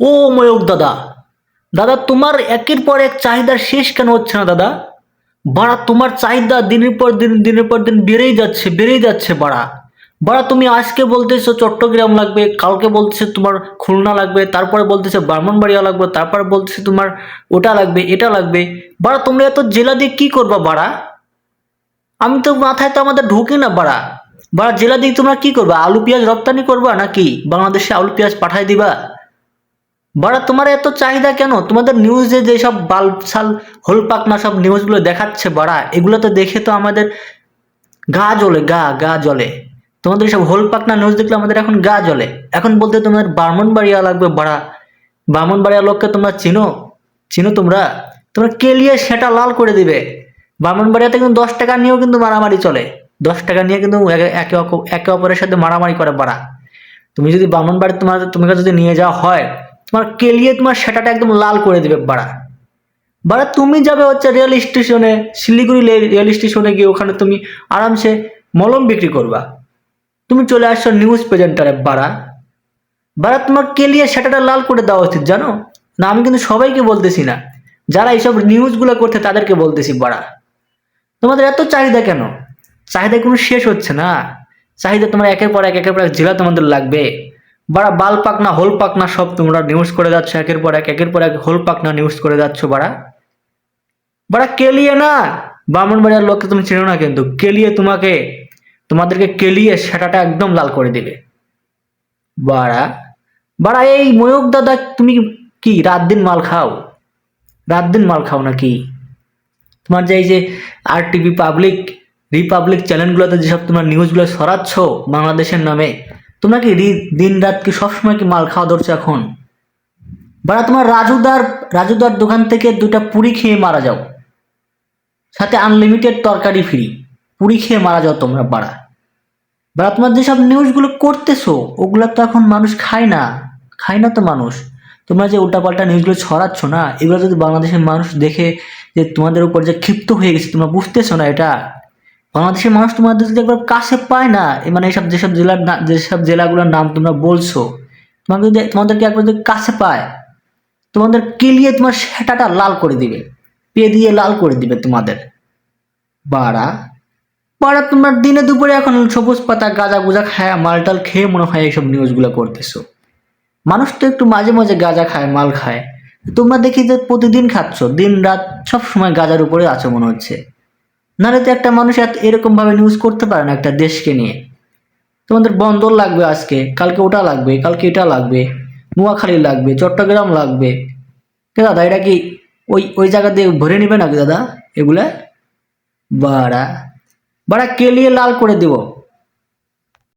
ও ময়ূর দাদা। দাদা, তোমার একের পর এক চাহিদা শেষ কেন হচ্ছে না দাদা? বাড়া, তোমার চাহিদা দিনের পর দিন, দিনের পর দিন বেড়েই যাচ্ছে বেড়েই যাচ্ছে বাড়া। বাড়া, তুমি আজকে বলতেছো চট্টগ্রাম লাগবে, কালকে বলতেছে তোমার খুলনা লাগবে, তারপরে বলতেছে ব্রাহ্মণবাড়িয়া লাগবে, তারপরে বলতেছে তোমার ওটা লাগবে, এটা লাগবে। বাড়া, তোমরা এত জেলা দিয়ে কি করবা বাড়া? আমি তো মাথায় তো আমাদের ঢুকে না বাড়া। বাড়া, জেলা দিয়ে তোমরা কি করবা? আলু পেঁয়াজ রপ্তানি করবা নাকি? বাংলাদেশে আলু পেঁয়াজ পাঠাই দিবা? বাড়া, তোমার এত চাহিদা কেন? তোমাদের নিউজে যেসব বাল সাল হোল পাকনা সব নিউজগুলো দেখাচ্ছে বাড়া এগুলো তো দেখে তো আমাদের গা জ্বলে, গা গা জ্বলে। তোমাদের সব হোল পাকনা নিউজ দেখলে আমাদের এখন গা জ্বলে। এখন বলতে তোমাদের ব্রাহ্মণবাড়িয়া লাগবে বাড়া। ব্রাহ্মণবাড়িয়া লোককে তোমরা চিনো? চিনো তোমরা? তোমরা কেলিয়ে সেটা লাল করে দিবে। ব্রাহ্মণবাড়িয়াতে কিন্তু দশ টাকা নিয়েও কিন্তু মারামারি চলে। দশ টাকা নিয়ে কিন্তু একে একে অপরের সাথে মারামারি করে বাড়া। তুমি যদি ব্রাহ্মণবাড়ি তোমার তোমাকে যদি নিয়ে যাওয়া হয় তোমার কেলিয়ে তোমার সেটাটা একদম লাল করে দেবে বাড়া। বাড়া তুমি যাবে হচ্ছে রেল স্টেশনে শিলিগুড়ি রেল স্টেশনে গিয়ে ওখানে তুমি আরামসে মলম বিক্রি করবা। তুমি চলে আসছো নিউজ প্রেজেন্টারে বাড়া। বাড়া তোমার কেলিয়ে সেটাটা লাল করে দেওয়া উচিত, জানো? না, আমি কিন্তু সবাইকে বলতেছি না। যারা এইসব নিউজগুলো করতে তাদেরকে বলতেছি বাড়া। তোমাদের এত চাহিদা কেন? চাহিদা কোনো শেষ হচ্ছে না। চাহিদা তোমার একের পর এক, একের পর এক জেলা তোমাদের লাগবে। বাড়া বাল পাকনা হোল পাকনা সব তোমরা নিউজ করে যাচ্ছ, একের পর এক, একের পর এক হোল পাকনা নিউজ করে যাচ্ছ বাড়া। বাড়া কেলিয়ে না, ব্রাহ্মণবাড়িয়ার লোককে তুমি চেনো না কিন্তু, কেলিয়ে তোমাকে, তোমাদেরকে কেলিয়ে সেটাটা একদম লাল করে দিবে। বাড়া বাড়া এই ময়ূক দাদা তুমি কি, রাত দিন মাল খাও? রাত দিন মাল খাও নাকি? তোমার যে এই যে আর টিভি পাবলিক রিপাবলিক চ্যানেলগুলোতে যেসব তোমরা নিউজগুলো সরাচ্ছ বাংলাদেশের নামে তোমরা কি দিন রাত কি সবসময় কি মাল খাওয়া ধরছো এখন? বাড়া, তোমার রাজুদার রাজুদার দোকান থেকে দুটা পুরি খেয়ে মারা যাও। সাথে আনলিমিটেড তরকারি ফ্রি পুরি খেয়ে মারা যাও তোমরা বাড়া। বাড়া, তোমার যেসব নিউজগুলো করতেছো, ওগুলো তো এখন মানুষ খায় না। খায় না তো মানুষ। তোমরা যে উল্টাপাল্টা নিউজগুলো ছড়াচ্ছ না, এগুলো যদি বাংলাদেশের মানুষ দেখে যে তোমাদের উপর যে ক্ষিপ্ত হয়ে গেছে, তোমরা বুঝতেছো না এটা? বাংলাদেশের মানুষ তোমাদের যদি একবার কাছে পায় না মানে এইসব যেসব জেলার যেসব জেলাগুলোর নাম তোমরা বলছো, তোমাকে যদি তোমাদেরকে একবার যদি কাছে পায়, তোমাদের কেলিয়ে তোমার সেটাটা লাল করে দিবে পে দিয়ে লাল করে দিবে তোমাদের। বাড়া বাড়া, তোমার দিনে দুপুরে এখন সবুজ পাতা, গাঁজা গুজা খায় মালটাল খেয়ে মনে হয় এইসব নিউজগুলো করতেছো। মানুষ তো একটু মাঝে মাঝে গাঁজা খায়, মাল খায়। তোমরা দেখি যে প্রতিদিন খাচ্ছ, দিন রাত সব সময় গাঁজার উপরে আছো মনে হচ্ছে। নাহলে তো একটা মানুষ এত এরকম ভাবে নিউজ করতে পারে না একটা দেশকে নিয়ে। তোমাদের বন্দর লাগবে আজকে, কালকে ওটা লাগবে, কালকে এটা লাগবে, নোয়াখালী লাগবে, চট্টগ্রাম লাগবে। দাদা, এটা কি ওই ওই জায়গা দিয়ে ভরে নেবে নাকি দাদা এগুলা? বাড়া বাড়া কেলিয়ে লাল করে দেব?